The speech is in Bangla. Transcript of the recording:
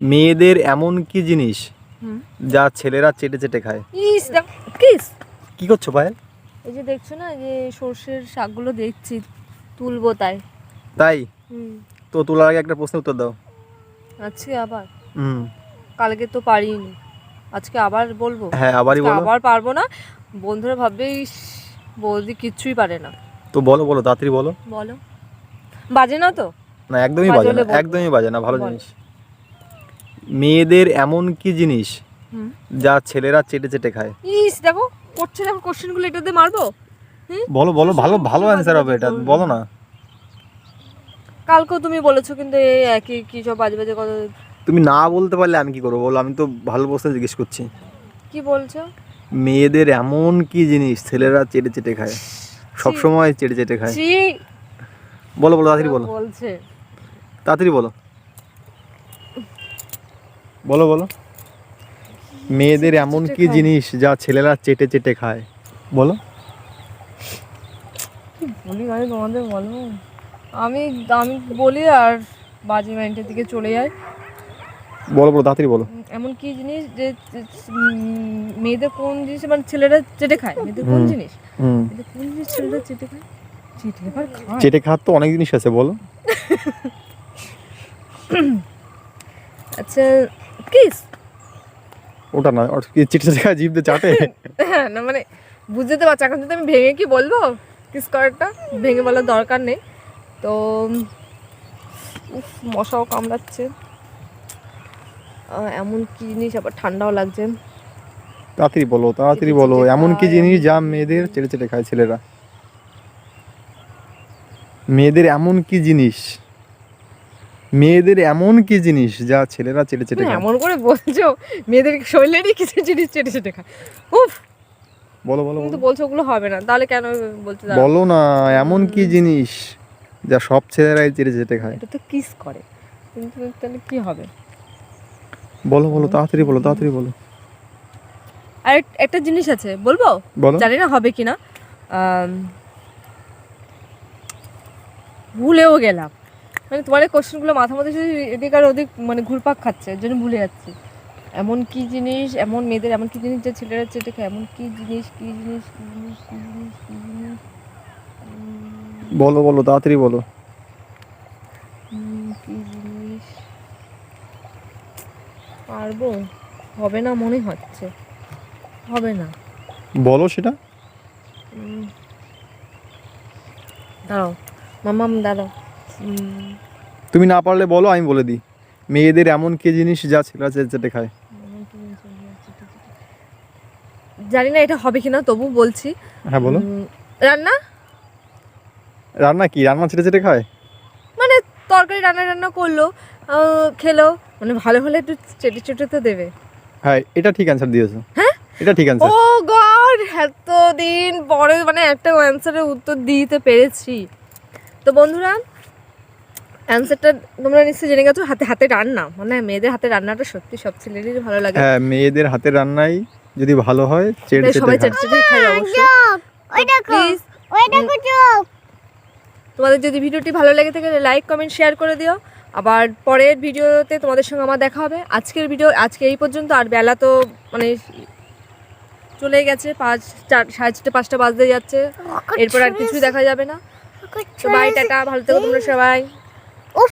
মেয়েদের এমন কি জিনিস যা ছেলেরা চেটে চেটে খায়? ইস দেখ কিস। কি করছ পায়েল? এই যে দেখছ না যে সর্ষের শাকগুলো দেখছি তুলবো তাই। তাই? তো তোলার আগে একটা প্রশ্নের উত্তর দাও। আজকে আবার? হুম। কালকে তো পারিনি। আজকে আবার বলব? হ্যাঁ আবারই আজকে বলো। আবার পারব না। বন্ধুরা ভাববে ইস, বৌদি কিচ্ছুই পারে না। তো বলো বলো তাড়াতাড়ি বলো। বলো। বাজে না তো? না একদমই বাজে না একদমই বাজে না ভালো জিনিস। মেয়েদের এমন কি জিনিস যা ছেলেরা চেটে চেটে খায়? ইস দেখো করছে দেখো কোশ্চেনগুলো এটাতে মারবো? বলো বলো ভালো ভালো অ্যান্সার হবে এটা বলো না। কালকেও তুমি বলেছ কিন্তু এই একই কি সব বাজে বাজে কথা। তুমি না বলতে পারলে আমি কি করব বলো? আমি তো ভালো প্রশ্ন জিজ্ঞেস করছি। কি বলছো? মেয়েদের এমন কি জিনিস ছেলেরা চেটে চেটে খায়? সব সময় চেটে চেটে খায়। বলো বলো তাড়াতাড়ি বলো। বলছে। তাড়াতাড়ি বলো। বলো বলো। মেয়েদের এমন কি জিনিস যা ছেলেরা চেটে চেটে খায়? বলো। বলি আমি তোমাদের বলব আমি আমি বলি আর বাজি মাইন্ডের দিকে চলে যাই। বলো বলো তাড়াতাড়ি বলো। এমন কি জিনিস যে মেয়েদের কোন জিনিস মানে ছেলেরা চেটে খায়? মেয়েদের কোন জিনিস? মেয়েদের কোন জিনিস ছেলেরা চেটে খায়? চেটে খায়? চেটে খাওয়ার তো অনেক জিনিস আছে বলো। আচ্ছা কিস ওটা না চেটে চেটে খায় জিভতে চাটে? হ্যাঁ না মানে বুঝতে পারছি। এখন যদি আমি ভেঙে কি বলব? কিস করারটা ভেঙে বলার দরকার নেই। তো উফ, মশাও কামড়াচ্ছে। এমন কি জিনিস? আবার ঠান্ডাও লাগছে। তাড়াতাড়ি বলো তাড়াতাড়ি বলো। এমন কি জিনিস যা মেয়েদের চেটে চেটে খায় ছেলেরা? মেয়েদের এমন কি জিনিস? মেয়েদের এমন কি জিনিস যা ছেলেরা চেটে চেটে খায়? এমন করে বলছো মেয়েদের শরীরেরই কিছু জিনিস চেটে চেটে খায়। উফ বলো বলো তুমি তো বলছো ওগুলো হবে না তাহলে কেন বলছো। বলো না এমন কি জিনিস যা সব ছেলেরাই চেটে চেটে খায়? এটা তো কিস করে কিন্তু তাহলে কি হবে? বলো বলো তাড়াতাড়ি বলো তাড়াতাড়ি বলো। আর একটা জিনিস আছে বলব? বলো। জানি না হবে কিনা। ভুলেও গেলাম। মানে তোমার এই কোশ্চেনগুলো মাথা মধ্যে শুধু এদিক আর ওদিক মানে ঘুরপাক খাচ্ছে এর জন্য ভুলে যাচ্ছি। এমন কি জিনিস এমন মেয়েদের এমন কি জিনিস যে ছেলেরা চেটে খায় এমন কি জিনিস কি জিনিস কি জিনিস কি জিনিস কি জিনিস? বলো বলো তাড়াতাড়ি বলো। কি জিনিস? পারব? হবে না মনে হচ্ছে। হবে না। বলো সেটা। দাঁড়াও। মামাম দাঁড়াও। তুমি না পারলে বলো আমি বলে দিই। মেয়েদের এমন কি জিনিস যা ছেলেরা চেটে চেটে খায়। জানি না এটা হবে কিনা তবু বলছি। হ্যাঁ বলো। রান্না? রান্না কি? রান্না চেটে চেটে খায়? মানে তরকারি রান্না রান্না করল খেলো মানে ভালো হলে একটু চেটে চেটে তো দেবে। হ্যাঁ এটা ঠিক অ্যান্সার দিয়েছ। হ্যাঁ? এটা ঠিক ও অ্যান্সার গড এতদিন পরে মানে একটা অ্যান্সারের উত্তর দিতে পেরেছি। তো বন্ধুরা অ্যান্সারটা তোমরা নিশ্চয়ই জেনে গেছো হাতে হাতে রান্না। মানে মেয়েদের হাতে রান্নাটা সত্যি সব ছেলেরই ভালো লাগে। হ্যাঁ মেয়েদের হাতের রান্নাই যদি ভালো হয় চেটে সবাই খায়। চেটে চেটে খাই অবশ্যই ওই দেখো প্লিজ ওই দেখো চোখ তোমাদের যদি ভিডিওটি ভালো লেগে থাকে লাইক কমেন্ট শেয়ার করে দিও। আবার পরের ভিডিওতে তোমাদের সঙ্গে আমার দেখা হবে। আজকের ভিডিও আজকে এই পর্যন্ত আর বেলা তো মানে চলে গেছে পাঁচ চার সাড়ে চারটে পাঁচটা বাজতে যাচ্ছে। এরপর আর কিছুই দেখা যাবে না। তো বাই টাটা ভালো থেকো তোমরা সবাই।